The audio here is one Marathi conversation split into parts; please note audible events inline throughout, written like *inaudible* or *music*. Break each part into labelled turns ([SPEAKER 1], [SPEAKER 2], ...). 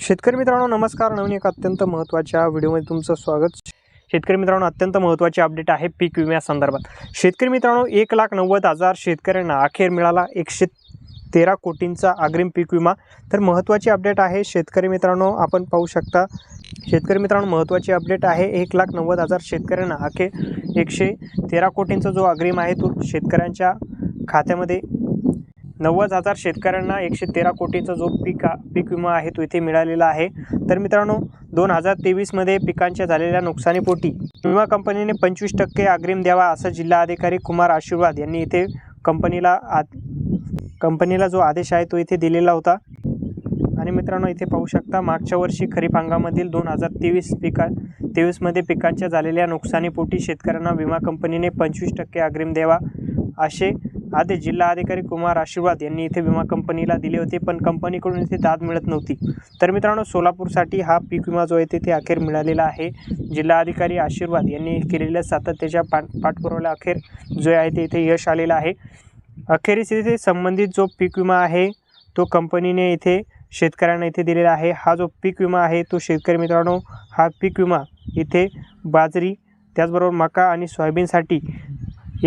[SPEAKER 1] शेतकरी मित्रांनो नमस्कार. नवीन एक अत्यंत महत्त्वाच्या व्हिडिओमध्ये तुमचं स्वागत. शेतकरी मित्रांनो अत्यंत महत्त्वाची अपडेट आहे पीक विम्यासंदर्भात शेतकरी मित्रांनो एक लाख नव्वद हजार शेतकऱ्यांना अखेर मिळाला एकशे तेरा कोटींचा अग्रिम पीक विमा. तर महत्त्वाची अपडेट आहे शेतकरी मित्रांनो आपण पाहू शकता. शेतकरी मित्रांनो महत्त्वाची अपडेट आहे एक लाख नव्वद हजार शेतकऱ्यांना अखेर एकशे तेरा कोटींचा जो अग्रिम आहे तो शेतकऱ्यांच्या खात्यामध्ये नव्वद हजार शेतकऱ्यांना एकशे तेरा कोटीचा जो पीक पीक विमा आहे तो इथे मिळालेला आहे. तर मित्रांनो दोन हजार तेवीसमध्ये पिकांच्या झालेल्या नुकसानीपोटी विमा कंपनीने पंचवीस टक्के अग्रिम द्यावा असं जिल्हाधिकारी कुमार आशीर्वाद यांनी इथे कंपनीला आद कंपनीला जो आदेश आहे तो इथे दिलेला होता. आणि मित्रांनो इथे पाहू शकता मागच्या वर्षी खरीप हंगामातील दोन हजार तेवीस पिका तेवीसमध्ये पिकांच्या झालेल्या नुकसानीपोटी शेतकऱ्यांना विमा कंपनीने पंचवीस टक्के अग्रिम द्यावा असे आधी जिल्हा अधिकारी कुमार आशीर्वाद यांनी इथे विमा कंपनीला दिले होते पण कंपनीकडून इथे दाद मिळत नव्हती. तर मित्रांनो सोलापूरसाठी हा पीक विमा जो आहे तिथे अखेर मिळालेला आहे. जिल्हा अधिकारी आशीर्वाद यांनी केलेल्या सातत्याच्या पाठ पाठपुराव्याला अखेर जो आहे ते इथे यश आलेलं आहे. अखेरीस इथे संबंधित जो पीक विमा आहे तो कंपनीने इथे शेतकऱ्यांना इथे दिलेला आहे. हा जो पीक विमा आहे तो शेतकरी मित्रांनो हा पीक विमा इथे बाजरी त्याचबरोबर मका आणि सोयाबीनसाठी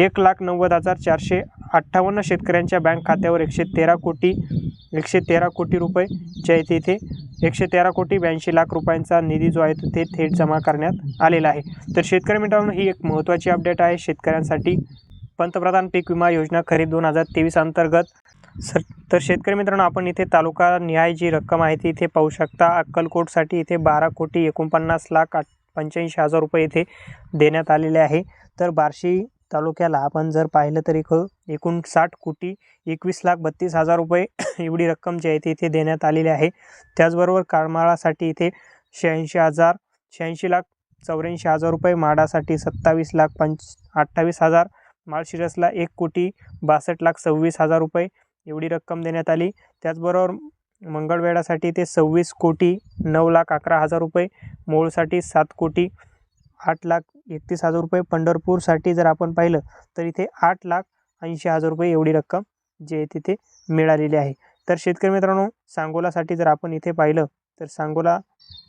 [SPEAKER 1] एक लाख नव्वद हजार चारशे अठ्ठावन्न शेतकऱ्यांच्या बँक खात्यावर एकशे तेरा कोटी एकशे तेरा कोटी रुपये जे आहे तिथे एकशे तेरा कोटी ब्याऐंशी लाख रुपयांचा निधी जो आहे तो ते थेट जमा करण्यात आलेला आहे. तर शेतकरी मित्रांनो ही एक महत्त्वाची अपडेट आहे. शेतकऱ्यांसाठी पंतप्रधान पीक विमा योजना खरीप दोन हजार तेवीस अंतर्गत. सर तर शेतकरी मित्रांनो आपण इथे तालुका निहाय जी रक्कम आहे ती इथे पाहू शकता. अक्कलकोटसाठी इथे बारा कोटी एकोणपन्नास लाख आठ पंच्याऐंशी हजार रुपये इथे देण्यात आलेले आहे. तर बार्शी तालुक्याला आपण जर पाहिलं तर एक एकूण साठ कोटी एकवीस लाख बत्तीस हजार रुपये *coughs* एवढी रक्कम जी आहे ती इथे देण्यात आलेली आहे. त्याचबरोबर करमाळासाठी इथे शहाऐंशी हजार शहाऐंशी लाख चौऱ्याऐंशी हजार रुपये माडासाठी सत्तावीस लाख पंच अठ्ठावीस हजार माळशिरसला एक कोटी बासष्ट लाख सव्वीस हजार रुपये एवढी रक्कम देण्यात आली. त्याचबरोबर मंगळवेढासाठी ते सव्वीस कोटी नऊ लाख अकरा हजार रुपये मोळसाठी सात कोटी आठ लाख एकतीस हजार रुपये पंढरपूरसाठी जर आपण पाहिलं तर इथे आठ लाख ऐंशी हजार रुपये एवढी रक्कम जी आहे तिथे मिळालेली आहे. तर शेतकरी मित्रांनो सांगोलासाठी जर आपण इथे पाहिलं तर सांगोला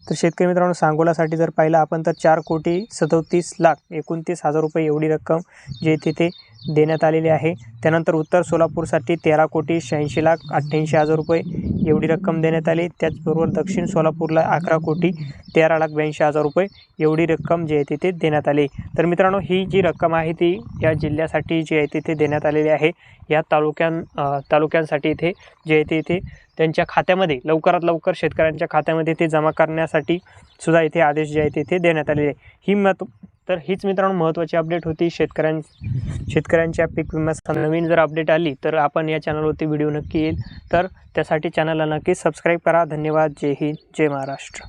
[SPEAKER 1] तर शेतकरी मित्रांनो सांगोलासाठी जर पाहिलं आपण तर चार कोटी सदोतीस लाख एकोणतीस हजार रुपये एवढी रक्कम जी तिथे देण्यात आलेली आहे. त्यानंतर उत्तर सोलापूरसाठी तेरा कोटी शहाऐंशी लाख अठ्ठ्याऐंशी हजार रुपये एवढी रक्कम देण्यात आली. त्याचबरोबर दक्षिण सोलापूरला अकरा कोटी तेरा लाख ब्याऐंशी हजार रुपये एवढी रक्कम जी आहे तिथे देण्यात आली. तर मित्रांनो ही जी रक्कम आहे ती या जिल्ह्यासाठी जी आहे तिथे देण्यात आलेली आहे. या तालुक्यां तालुक्यांसाठी इथे जे आहे ते इथे त्यांच्या खात्यामध्ये लवकरात लवकर शेतकऱ्यांच्या खात्यामध्ये ते जमा करण्यासाठी सुद्धा इथे आदेश जे आहे तिथे देण्यात आलेले आहे. ही मत तर हीच मित्रांनो महत्त्वाची अपडेट होती. शेतकऱ्यां शेतकऱ्यांच्या पीक विम्याचा नवीन जर अपडेट आली तर आपण या चॅनलवरती व्हिडिओ नक्की येईल. तर त्यासाठी चॅनलला नक्की सबस्क्राईब करा. धन्यवाद. जय हिंद. जय महाराष्ट्र.